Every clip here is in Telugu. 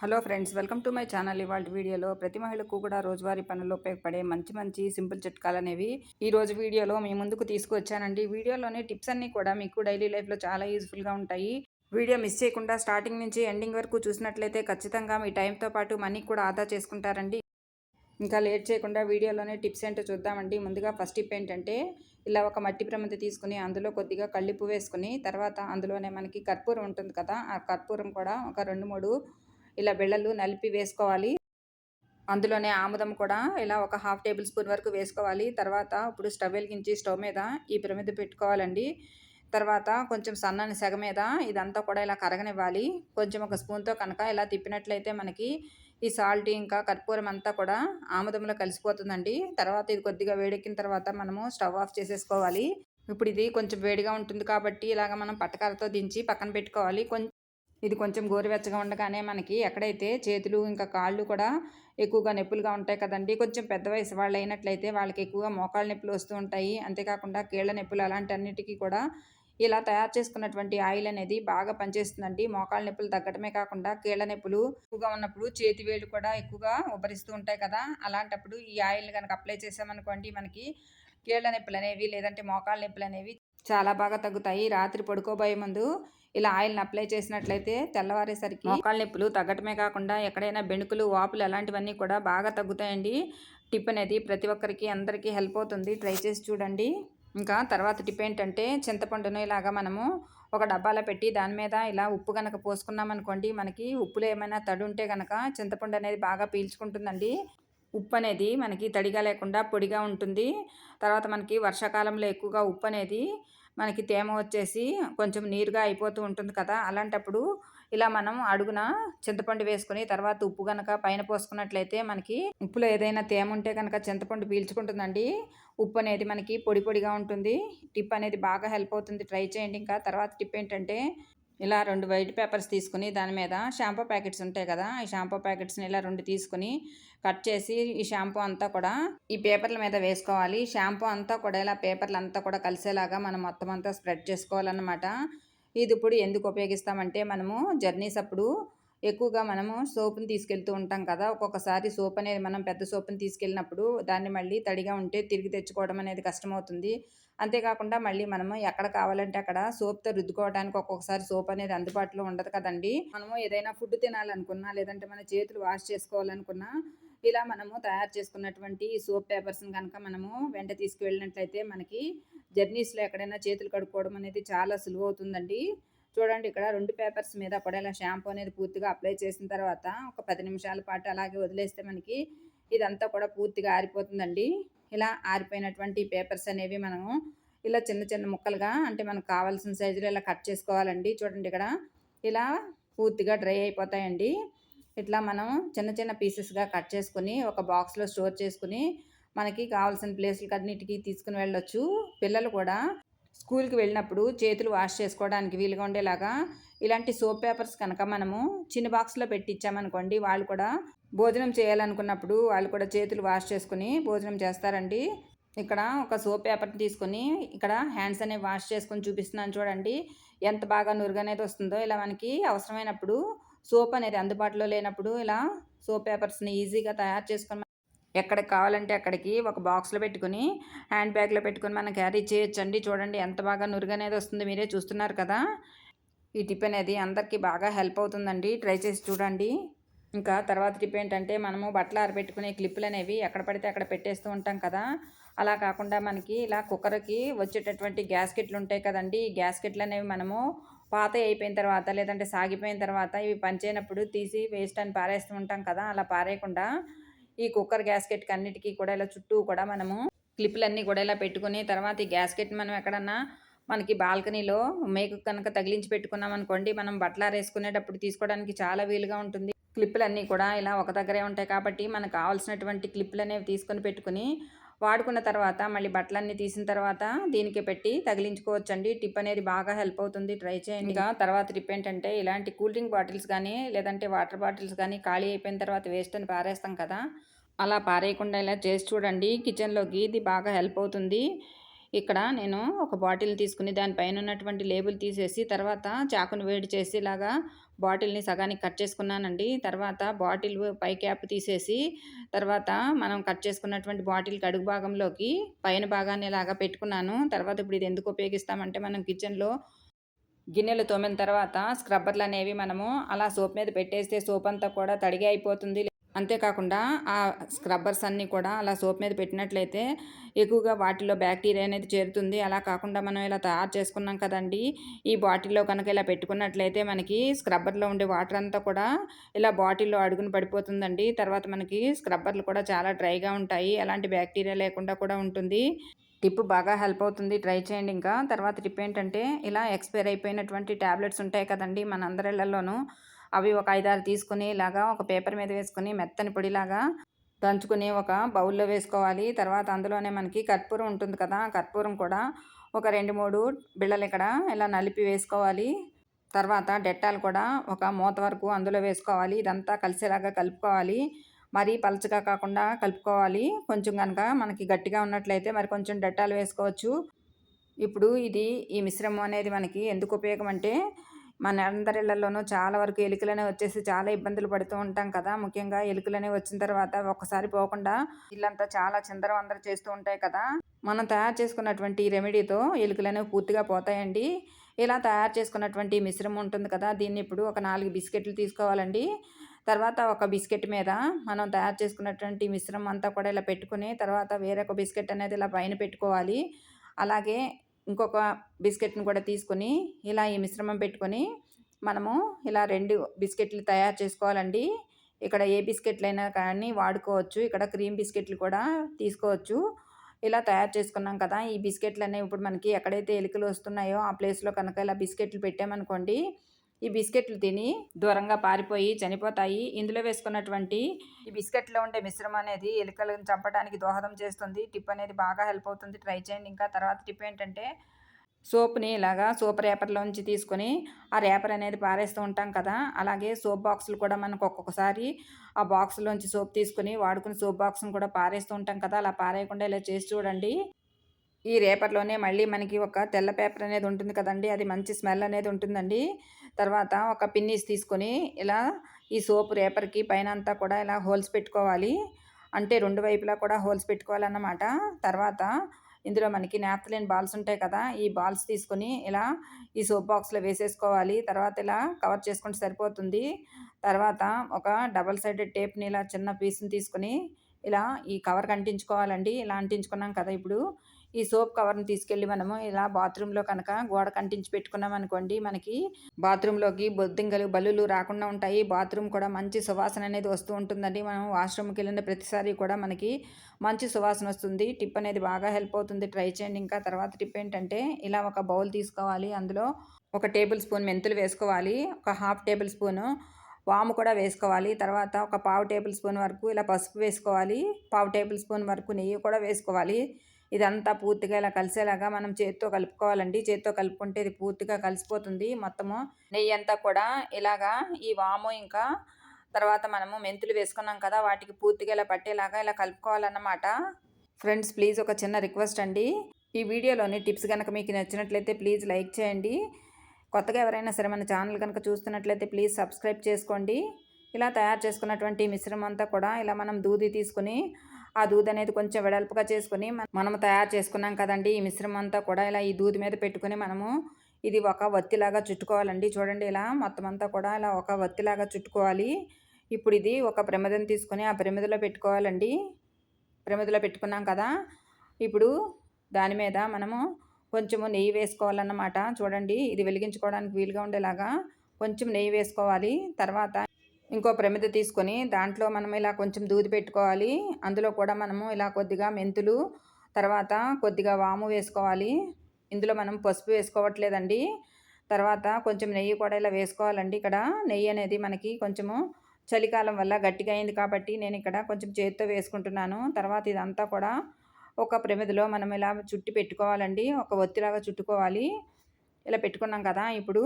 Hello friends welcome to my channel. ఇవాళ వీడియోలో ప్రతి మహిళకు కూడా రోజువారీ పనుల్లో ఉపయోగపడే మంచి మంచి సింపుల్ చిట్కాలు అనేవి ఈ రోజు వీడియోలో మీ ముందుకు తీసుకువచ్చానండి వీడియోలోని టిప్స్ అన్నీ కూడా మీకు డైలీ లైఫ్లో చాలా యూజ్ఫుల్గా ఉంటాయి. వీడియో మిస్ చేయకుండా స్టార్టింగ్ నుంచి ఎండింగ్ వరకు చూసినట్లయితే ఖచ్చితంగా మీ టైంతో పాటు మనీ కూడా ఆదా చేసుకుంటారండి. ఇంకా లేట్ చేయకుండా వీడియోలోనే టిప్స్ ఏంటో చూద్దామండి. ముందుగా ఫస్ట్ టిప్ ఏంటంటే ఇలా ఒక మట్టి ప్రమిద తీసుకుని అందులో కొద్దిగా కళ్ళిప్పు వేసుకుని తర్వాత అందులోనే మనకి కర్పూరం ఉంటుంది కదా ఆ కర్పూరం కూడా ఒక రెండు మూడు ఇలా బిళ్ళలు నలిపి వేసుకోవాలి. అందులోనే ఆముదం కూడా ఇలా ఒక హాఫ్ టేబుల్ స్పూన్ వరకు వేసుకోవాలి. తర్వాత ఇప్పుడు స్టవ్ వెలిగించి స్టవ్ మీద ఈ ప్రమిద పెట్టుకోవాలండి. తర్వాత కొంచెం సన్నని సెగ మీద ఇదంతా కూడా ఇలా కరగనివ్వాలి. కొంచెం ఒక స్పూన్తో కనుక ఇలా తిప్పినట్లయితే మనకి ఈ సాల్ట్ ఇంకా కర్పూరం అంతా కూడా ఆముదంలో కలిసిపోతుందండి. తర్వాత ఇది కొద్దిగా వేడెక్కిన తర్వాత మనము స్టవ్ ఆఫ్ చేసేసుకోవాలి. ఇప్పుడు ఇది కొంచెం వేడిగా ఉంటుంది కాబట్టి ఇలాగ మనం పట్టకాలతో దించి పక్కన పెట్టుకోవాలి. కొంచెం ఇది కొంచెం గోరువెచ్చగా ఉండగానే మనకి ఎక్కడైతే చేతులు ఇంకా కాళ్ళు కూడా ఎక్కువగా నొప్పులుగా ఉంటాయి కదండి కొంచెం పెద్ద వయసు వాళ్ళు అయినట్లయితే వాళ్ళకి ఎక్కువగా మోకాళ్ళ నొప్పులు వస్తూ ఉంటాయి. అంతేకాకుండా కీళ్ళ నొప్పులు అలాంటి అన్నిటికీ కూడా ఇలా తయారు చేసుకున్నటువంటి ఆయిల్ అనేది బాగా పనిచేస్తుందండి. మోకాళ్ళ నొప్పులు తగ్గడమే కాకుండా కీళ్ళ నొప్పులు ఎక్కువగా ఉన్నప్పుడు చేతి వేళ్ళు కూడా ఎక్కువగా ఉబ్బరిస్తూ ఉంటాయి కదా అలాంటప్పుడు ఈ ఆయిల్ కనుక అప్లై చేసామనుకోండి మనకి కీళ్ళ నొప్పులు అనేవి లేదంటే మోకాళ్ళ నొప్పులు అనేవి చాలా బాగా తగ్గుతాయి. రాత్రి పడుకోబోయే ముందు ఇలా ఆయిల్ని అప్లై చేసినట్లయితే తెల్లవారేసరికి మోకాళ్ళ నొప్పులు తగ్గటమే కాకుండా ఎక్కడైనా బెణుకులు వాపులు అలాంటివన్నీ కూడా బాగా తగ్గుతాయండి. టిప్ అనేది ప్రతి ఒక్కరికి అందరికీ హెల్ప్ అవుతుంది. ట్రై చేసి చూడండి. ఇంకా తర్వాత టిప్ ఏంటంటే చింతపండును ఇలాగా మనము ఒక డబ్బాలో పెట్టి దాని మీద ఇలా ఉప్పు కనుక పోసుకున్నాం అనుకోండి మనకి ఉప్పులో ఏమైనా తడి ఉంటే కనుక చింతపండు అనేది బాగా పీల్చుకుంటుందండి. ఉప్పు అనేది మనకి తడిగా లేకుండా పొడిగా ఉంటుంది. తర్వాత మనకి వర్షాకాలంలో ఎక్కువగా ఉప్పు అనేది మనకి తేమ వచ్చేసి కొంచెం నీరుగా అయిపోతూ ఉంటుంది కదా. అలాంటప్పుడు ఇలా మనం అడుగున చింతపండు వేసుకుని తర్వాత ఉప్పు కనుక పైన పోసుకున్నట్లయితే మనకి ఉప్పులో ఏదైనా తేమ ఉంటే కనుక చింతపండు పీల్చుకుంటుందండి. ఉప్పు అనేది మనకి పొడి పొడిగా ఉంటుంది. టిప్ అనేది బాగా హెల్ప్ అవుతుంది. ట్రై చేయండి ఇంకా. తర్వాత టిప్ ఏంటంటే ఇలా రెండు వైట్ పేపర్స్ తీసుకుని దాని మీద షాంపూ ప్యాకెట్స్ ఉంటాయి కదా ఈ షాంపూ ప్యాకెట్స్ని ఇలా రెండు తీసుకుని కట్ చేసి ఈ షాంపూ అంతా కూడా ఈ పేపర్ల మీద వేసుకోవాలి. షాంపూ అంతా కూడా ఇలా పేపర్లు అంతా కూడా కలిసేలాగా మనం మొత్తం అంతా స్ప్రెడ్ చేసుకోవాలన్నమాట. ఇది ఇప్పుడు ఎందుకు ఉపయోగిస్తామంటే మనము జర్నీస్ అప్పుడు ఎక్కువగా మనము సోప్ని తీసుకెళ్తూ ఉంటాం కదా. ఒక్కొక్కసారి సోప్ అనేది మనం పెద్ద సోప్ని తీసుకెళ్ళినప్పుడు దాన్ని మళ్ళీ తడిగా ఉంటే తిరిగి తెచ్చుకోవడం అనేది కష్టమవుతుంది. అంతేకాకుండా మళ్ళీ మనము ఎక్కడ కావాలంటే అక్కడ సోప్తో రుద్దుకోవడానికి ఒక్కొక్కసారి సోప్ అనేది అందుబాటులో ఉండదు కదండి. మనము ఏదైనా ఫుడ్ తినాలనుకున్నా లేదంటే మన చేతులు వాష్ చేసుకోవాలనుకున్నా ఇలా మనము తయారు చేసుకున్నటువంటి సోప్ పేపర్స్ని కనుక మనము వెంట తీసుకువెళ్ళినట్లయితే మనకి జర్నీస్లో ఎక్కడైనా చేతులు కడుక్కోవడం అనేది చాలా సులువు అవుతుందండి. చూడండి ఇక్కడ రెండు పేపర్స్ మీద కూడా ఇలా షాంపూ అనేది పూర్తిగా అప్లై చేసిన తర్వాత ఒక పది నిమిషాల పాటు అలాగే వదిలేస్తే మనకి ఇదంతా కూడా పూర్తిగా ఆరిపోతుందండి. ఇలా ఆరిపోయినటువంటి పేపర్స్ అనేవి మనము ఇలా చిన్న చిన్న ముక్కలుగా అంటే మనకు కావాల్సిన సైజులో ఇలా కట్ చేసుకోవాలండి. చూడండి ఇక్కడ ఇలా పూర్తిగా డ్రై అయిపోతాయండి. ఇట్లా మనం చిన్న చిన్న పీసెస్గా కట్ చేసుకుని ఒక బాక్స్లో స్టోర్ చేసుకుని మనకి కావాల్సిన ప్లేస్లకి అన్నిటికీ తీసుకుని వెళ్ళొచ్చు. పిల్లలు కూడా స్కూల్కి వెళ్ళినప్పుడు చేతులు వాష్ చేసుకోవడానికి వీలుగా ఉండేలాగా ఇలాంటి సోప్ పేపర్స్ కనుక మనము చిన్న బాక్స్లో పెట్టి ఇచ్చామనుకోండి వాళ్ళు కూడా భోజనం చేయాలనుకున్నప్పుడు వాళ్ళు కూడా చేతులు వాష్ చేసుకుని భోజనం చేస్తారండి. ఇక్కడ ఒక సోప్ పేపర్ తీసుకొని ఇక్కడ హ్యాండ్స్ అనేవి వాష్ చేసుకొని చూపిస్తున్నాను చూడండి. ఎంత బాగా నురుగు అనేది వస్తుందో ఇలా మనకి అవసరమైనప్పుడు సోప్ అనేది అందుబాటులో లేనప్పుడు ఇలా సోప్ పేపర్స్ని ఈజీగా తయారు చేసుకొని ఎక్కడికి కావాలంటే అక్కడికి ఒక బాక్స్లో పెట్టుకుని హ్యాండ్ బ్యాగ్లో పెట్టుకుని మనం క్యారీ చేయొచ్చండి. చూడండి ఎంత బాగా నురుగు అనేది వస్తుంది మీరే చూస్తున్నారు కదా. ఈ టిప్ అనేది అందరికీ బాగా హెల్ప్ అవుతుందండి. ట్రై చేసి చూడండి. ఇంకా తర్వాత టిప్ ఏంటంటే మనము బట్టలు ఆరబెట్టుకునే క్లిప్పులు అనేవి ఎక్కడ పడితే అక్కడ పెట్టేస్తూ ఉంటాం కదా. అలా కాకుండా మనకి ఇలా కుక్కర్కి వచ్చేటటువంటి గ్యాస్కెట్లు ఉంటాయి కదండి. ఈ గ్యాస్కెట్లు అనేవి మనము పాత అయిపోయిన తర్వాత లేదంటే సాగిపోయిన తర్వాత ఇవి పనిచేయనప్పుడు తీసి వేస్ట్ అని పారేస్తూ ఉంటాం కదా. అలా పారేయకుండా ఈ కుక్కర్ గ్యాస్కెట్కి అన్నిటికీ కూడా ఇలా చుట్టూ కూడా మనము క్లిప్లన్నీ కూడా ఇలా పెట్టుకుని తర్వాత ఈ గ్యాస్కెట్ మనం ఎక్కడన్నా మనకి బాల్కనీలో మేకు కనుక తగిలించి పెట్టుకున్నాం అనుకోండి మనం బట్టల వేసుకునేటప్పుడు తీసుకోవడానికి చాలా వీలుగా ఉంటుంది. క్లిప్పులన్నీ కూడా ఇలా ఒక దగ్గరే ఉంటాయి కాబట్టి మనకు కావాల్సినటువంటి క్లిప్పులు అనేవి తీసుకొని పెట్టుకుని వాడుకున్న తర్వాత మళ్ళీ బట్టలన్నీ తీసిన తర్వాత దీనికి పెట్టి తగిలించుకోవచ్చండి. టిప్ అనేది బాగా హెల్ప్ అవుతుంది. ట్రై చేయండి. ఇంకా తర్వాత టిప్ ఏంటంటే ఇలాంటి కూల్ డ్రింక్ బాటిల్స్ కానీ లేదంటే వాటర్ బాటిల్స్ కానీ ఖాళీ అయిపోయిన తర్వాత వేస్ట్ అని పారేస్తాం కదా. అలా పారేయకుండా ఇలా చేసి చూడండి. కిచెన్లోకి ఇది బాగా హెల్ప్ అవుతుంది. ఇక్కడ నేను ఒక బాటిల్ తీసుకుని దానిపైన ఉన్నటువంటి లేబుల్ తీసేసి తర్వాత చాకును వేడి చేసి ఇలాగా బాటిల్ని సగానికి కట్ చేసుకున్నానండి. తర్వాత బాటిల్ పై క్యాప్ తీసేసి తర్వాత మనం కట్ చేసుకున్నటువంటి బాటిల్కి అడుగు భాగంలోకి పైన భాగాన్ని ఇలాగా పెట్టుకున్నాను. తర్వాత ఇప్పుడు ఇది ఎందుకు ఉపయోగిస్తామంటే మనం కిచెన్లో గిన్నెలు తోమిన తర్వాత స్క్రబ్బర్లు అనేవి మనము అలా సోప్ మీద పెట్టేస్తే సోప్ అంతా కూడా తడిగా అయిపోతుంది. అంతేకాకుండా ఆ స్క్రబ్బర్స్ అన్నీ కూడా అలా సోప్ మీద పెట్టినట్లయితే ఎక్కువగా వాటిలో బ్యాక్టీరియా అనేది చేరుతుంది. అలా కాకుండా మనం ఇలా తయారు చేసుకున్నాం కదండి ఈ బాటిల్లో కనుక ఇలా పెట్టుకున్నట్లయితే మనకి స్క్రబ్బర్లో ఉండే వాటర్ అంతా కూడా ఇలా బాటిల్లో అడుగున పడిపోతుందండి. తర్వాత మనకి స్క్రబ్బర్లు కూడా చాలా డ్రైగా ఉంటాయి. ఎలాంటి బ్యాక్టీరియా లేకుండా కూడా ఉంటుంది. టిప్ బాగా హెల్ప్ అవుతుంది. ట్రై చేయండి ఇంకా. తర్వాత టిప్ ఏంటంటే ఇలా ఎక్స్పైర్ అయిపోయినటువంటి ట్యాబ్లెట్స్ ఉంటాయి కదండి మన అందరిళ్ళలోనూ అవి ఒక ఐదారు తీసుకుని ఇలాగా ఒక పేపర్ మీద వేసుకుని మెత్తని పొడిలాగా దంచుకుని ఒక బౌల్లో వేసుకోవాలి. తర్వాత అందులోనే మనకి కర్పూరం ఉంటుంది కదా కర్పూరం కూడా ఒక రెండు మూడు బిళ్ళలు ఇక్కడ ఇలా నలిపి వేసుకోవాలి. తర్వాత డెట్టాలు కూడా ఒక మూత వరకు అందులో వేసుకోవాలి. ఇదంతా కలిసేలాగా కలుపుకోవాలి. మరీ పలచగా కాకుండా కలుపుకోవాలి. కొంచెం కనుక మనకి గట్టిగా ఉన్నట్లయితే మరి కొంచెం డెట్టాలు వేసుకోవచ్చు. ఇప్పుడు ఇది ఈ మిశ్రమం అనేది మనకి ఎందుకు ఉపయోగం అంటే మన అందరిళ్ళలోనూ చాలా వరకు ఎలుకలనే వచ్చేసి చాలా ఇబ్బందులు పడుతూ ఉంటాం కదా. ముఖ్యంగా ఎలుకలనే వచ్చిన తర్వాత ఒక్కసారి పోకుండా ఇల్లంతా చాలా చిందరవందర చేస్తూ ఉంటాయి కదా. మనం తయారు చేసుకున్నటువంటి రెమెడీతో ఎలుకలనేవి పూర్తిగా పోతాయండి. ఇలా తయారు చేసుకున్నటువంటి మిశ్రమం ఉంటుంది కదా దీన్ని ఇప్పుడు ఒక నాలుగు బిస్కెట్లు తీసుకోవాలండి. తర్వాత ఒక బిస్కెట్ మీద మనం తయారు చేసుకున్నటువంటి మిశ్రమం అంతా కూడా ఇలా పెట్టుకుని తర్వాత వేరొక బిస్కెట్ అనేది ఇలా పైన పెట్టుకోవాలి. అలాగే ఇంకొక బిస్కెట్ని కూడా తీసుకొని ఇలా ఈ మిశ్రమం పెట్టుకొని మనము ఇలా రెండు బిస్కెట్లు తయారు చేసుకోవాలండి. ఇక్కడ ఏ బిస్కెట్లైనా కానీ వాడుకోవచ్చు. ఇక్కడ క్రీమ్ బిస్కెట్లు కూడా తీసుకోవచ్చు. ఇలా తయారు చేసుకున్నాం కదా ఈ బిస్కెట్లు అనేవి ఇప్పుడు మనకి ఎక్కడైతే ఎలుకలు వస్తున్నాయో ఆ ప్లేస్లో కనుక ఇలా బిస్కెట్లు పెట్టామనుకోండి ఈ బిస్కెట్లు తిని దూరంగా పారిపోయి చనిపోతాయి. ఇందులో వేసుకున్నటువంటి ఈ బిస్కెట్లో ఉండే మిశ్రమం అనేది ఎలుకలను చంపడానికి దోహదం చేస్తుంది. టిప్ అనేది బాగా హెల్ప్ అవుతుంది. ట్రై చేయండి. ఇంకా తర్వాత టిప్ ఏంటంటే సోప్ని ఇలాగా సోప్ రేపర్లోంచి తీసుకొని ఆ రేపర్ అనేది పారేస్తూ ఉంటాం కదా. అలాగే సోప్ బాక్సులు కూడా మనకు ఒక్కొక్కసారి ఆ బాక్స్లోంచి సోప్ తీసుకుని వాడుకుని సోప్ బాక్స్ని కూడా పారేస్తూ ఉంటాం కదా. అలా పారేయకుండా ఇలా చేసి చూడండి. ఈ రేపర్లోనే మళ్ళీ మనకి ఒక తెల్ల పేపర్ అనేది ఉంటుంది కదండి అది మంచి స్మెల్ అనేది ఉంటుందండి. తర్వాత ఒక పిన్నీస్ తీసుకొని ఇలా ఈ సోప్ రేపర్కి పైన అంతా కూడా ఇలా హోల్స్ పెట్టుకోవాలి. అంటే రెండు వైపులా కూడా హోల్స్ పెట్టుకోవాలన్నమాట. తర్వాత ఇందులో మనకి నాప్తలిన్ బాల్స్ ఉంటాయి కదా ఈ బాల్స్ తీసుకొని ఇలా ఈ సోప్ బాక్స్లో వేసేసుకోవాలి. తర్వాత ఇలా కవర్ చేసుకుంటే సరిపోతుంది. తర్వాత ఒక డబల్ సైడెడ్ టేప్ని ఇలా చిన్న పీస్ని తీసుకొని ఇలా ఈ కవర్కి అంటించుకోవాలండి ఇలా అంటించుకున్నాం కదా ఇప్పుడు. ఈ సోప్ కవర్ని తీసుకెళ్ళి మనము ఇలా బాత్రూంలో కనుక గోడ కంటించి పెట్టుకున్నాం అనుకోండి మనకి బాత్రూంలోకి బొద్దింగలు బలులు రాకుండా ఉంటాయి. బాత్రూమ్ కూడా మంచి సువాసన అనేది వస్తూ ఉంటుందండి. మనం వాష్రూమ్కి వెళ్ళిన ప్రతిసారి కూడా మనకి మంచి సువాసన వస్తుంది. టిప్ అనేది బాగా హెల్ప్ అవుతుంది. ట్రై చేయండి. ఇంకా తర్వాత టిప్ ఏంటంటే ఇలా ఒక బౌల్ తీసుకోవాలి. అందులో ఒక టేబుల్ స్పూన్ మెంతులు వేసుకోవాలి. ఒక హాఫ్ టేబుల్ స్పూను వాము కూడా వేసుకోవాలి. తర్వాత ఒక పావు టేబుల్ స్పూన్ వరకు ఇలా పసుపు వేసుకోవాలి. పావు టేబుల్ స్పూన్ వరకు నెయ్యి కూడా వేసుకోవాలి. ఇదంతా పూర్తిగా ఇలా కలిసేలాగా మనం చేత్తో కలుపుకోవాలండి. చేత్తో కలుపుకుంటే ఇది పూర్తిగా కలిసిపోతుంది మొత్తము. నెయ్యి అంతా కూడా ఇలాగా ఈ వాము ఇంకా తర్వాత మనము మెంతులు వేసుకున్నాం కదా వాటికి పూర్తిగా ఇలా పట్టేలాగా ఇలా కలుపుకోవాలన్నమాట. ఫ్రెండ్స్ ప్లీజ్ ఒక చిన్న రిక్వెస్ట్ అండి. ఈ వీడియోలోని టిప్స్ కనుక మీకు నచ్చినట్లయితే ప్లీజ్ లైక్ చేయండి. కొత్తగా ఎవరైనా సరే మన ఛానల్ కనుక చూస్తున్నట్లయితే ప్లీజ్ సబ్స్క్రైబ్ చేసుకోండి. ఇలా తయారు చేసుకున్నటువంటి మిశ్రమం అంతా కూడా ఇలా మనం దూది తీసుకుని ఆ దూది అనేది కొంచెం వెడల్పుగా చేసుకుని మనం తయారు చేసుకున్నాం కదండి. ఈ మిశ్రమం అంతా కూడా ఇలా ఈ దూది మీద పెట్టుకుని మనము ఇది ఒక వత్తిలాగా చుట్టుకోవాలండి. చూడండి ఇలా మొత్తం అంతా కూడా ఇలా ఒక వత్తిలాగా చుట్టుకోవాలి. ఇప్పుడు ఇది ఒక ప్రమిదను తీసుకొని ఆ ప్రమిదలో పెట్టుకోవాలండి. ప్రమిదలో పెట్టుకున్నాం కదా. ఇప్పుడు దాని మీద మనము కొంచెము నెయ్యి వేసుకోవాలన్నమాట. చూడండి ఇది వెలిగించుకోవడానికి వీలుగా ఉండేలాగా కొంచెం నెయ్యి వేసుకోవాలి. తర్వాత ఇంకో ప్రమిద తీసుకొని దాంట్లో మనం ఇలా కొంచెం దూది పెట్టుకోవాలి. అందులో కూడా మనము ఇలా కొద్దిగా మెంతులు తర్వాత కొద్దిగా వాము వేసుకోవాలి. ఇందులో మనం పసుపు వేసుకోవట్లేదండి. తర్వాత కొంచెం నెయ్యి కూడా ఇలా వేసుకోవాలండి. ఇక్కడ నెయ్యి అనేది మనకి కొంచెము చలికాలం వల్ల గట్టిగా అయింది కాబట్టి నేను ఇక్కడ కొంచెం చేతితో వేసుకుంటున్నాను. తర్వాత ఇదంతా కూడా ఒక ప్రమిదలో మనం ఇలా చుట్టి పెట్టుకోవాలండి. ఒక ఒత్తిలాగా చుట్టుకోవాలి. ఇలా పెట్టుకున్నాం కదా ఇప్పుడు.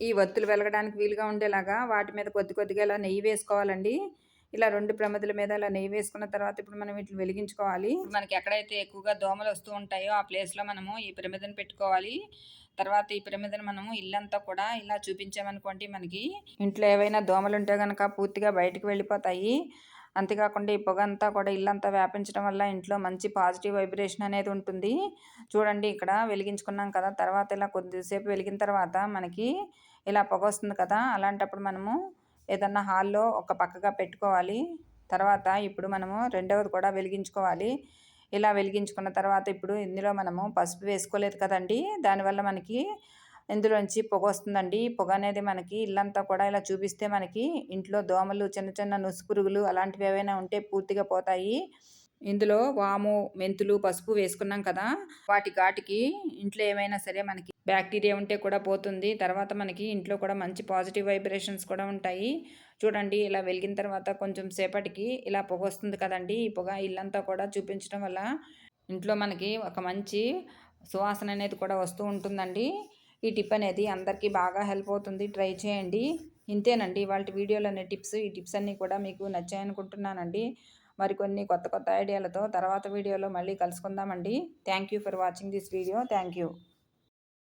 ఈ వత్తులు వెలగడానికి వీలుగా ఉండేలాగా వాటి మీద కొద్ది కొద్దిగా ఇలా నెయ్యి వేసుకోవాలండి. ఇలా రెండు ప్రమిదల మీద ఇలా నెయ్యి వేసుకున్న తర్వాత ఇప్పుడు మనం వీటిని వెలిగించుకోవాలి. మనకి ఎక్కడైతే ఎక్కువగా దోమలు వస్తూ ఉంటాయో ఆ ప్లేస్లో మనము ఈ ప్రమిదను పెట్టుకోవాలి. తర్వాత ఈ ప్రమిదను మనము ఇల్లంతా కూడా ఇలా చూపించామనుకోండి మనకి ఇంట్లో ఏవైనా దోమలు ఉంటే కనుక పూర్తిగా బయటకు వెళ్ళిపోతాయి. అంతేకాకుండా ఈ పొగ అంతా కూడా ఇల్లంతా వ్యాపించడం వల్ల ఇంట్లో మంచి పాజిటివ్ వైబ్రేషన్ అనేది ఉంటుంది. చూడండి ఇక్కడ వెలిగించుకున్నాం కదా తర్వాత ఇలా కొద్దిసేపు వెలిగిన తర్వాత మనకి ఇలా పొగ వస్తుంది కదా అలాంటప్పుడు మనము ఏదన్నా హాల్లో ఒక పక్కగా పెట్టుకోవాలి. తర్వాత ఇప్పుడు మనము రెండవది కూడా వెలిగించుకోవాలి. ఇలా వెలిగించుకున్న తర్వాత ఇప్పుడు ఇందులో మనము పసుపు వేసుకోలేదు కదండి దానివల్ల మనకి ఇందులోంచి పొగ వస్తుందండి? పొగ అనేది మనకి ఇల్లంతా కూడా ఇలా చూపిస్తే మనకి ఇంట్లో దోమలు చిన్న చిన్న నుసు పురుగులు అలాంటివి ఏవైనా ఉంటే పూర్తిగా పోతాయి. ఇందులో వాము మెంతులు పసుపు వేసుకున్నాం కదా వాటి ఘాటికి ఇంట్లో ఏమైనా సరే మనకి బ్యాక్టీరియా ఉంటే కూడా పోతుంది. తర్వాత మనకి ఇంట్లో కూడా మంచి పాజిటివ్ వైబ్రేషన్స్ కూడా ఉంటాయి. చూడండి ఇలా వెలిగిన తర్వాత కొంచెం సేపటికి ఇలా పొగ వస్తుంది కదండి. ఈ పొగ ఇల్లంతా కూడా చూపించడం వల్ల ఇంట్లో మనకి ఒక మంచి సువాసన అనేది కూడా వస్తూ ఉంటుందండి. ఈ టిప్ అనేది అందరికీ బాగా హెల్ప్ అవుతుంది. ట్రై చేయండి. ఇంతేనండి. వాళ్ళ అనే టిప్స్. ఈ టిప్స్ అన్నీ కూడా మీకు నచ్చాయనుకుంటున్నానండి. మరికొన్ని కొత్త కొత్త ఐడియాలతో తర్వాత వీడియోలో మళ్ళీ కలుసుకుందామండి. Thank you for watching this video. Thank you.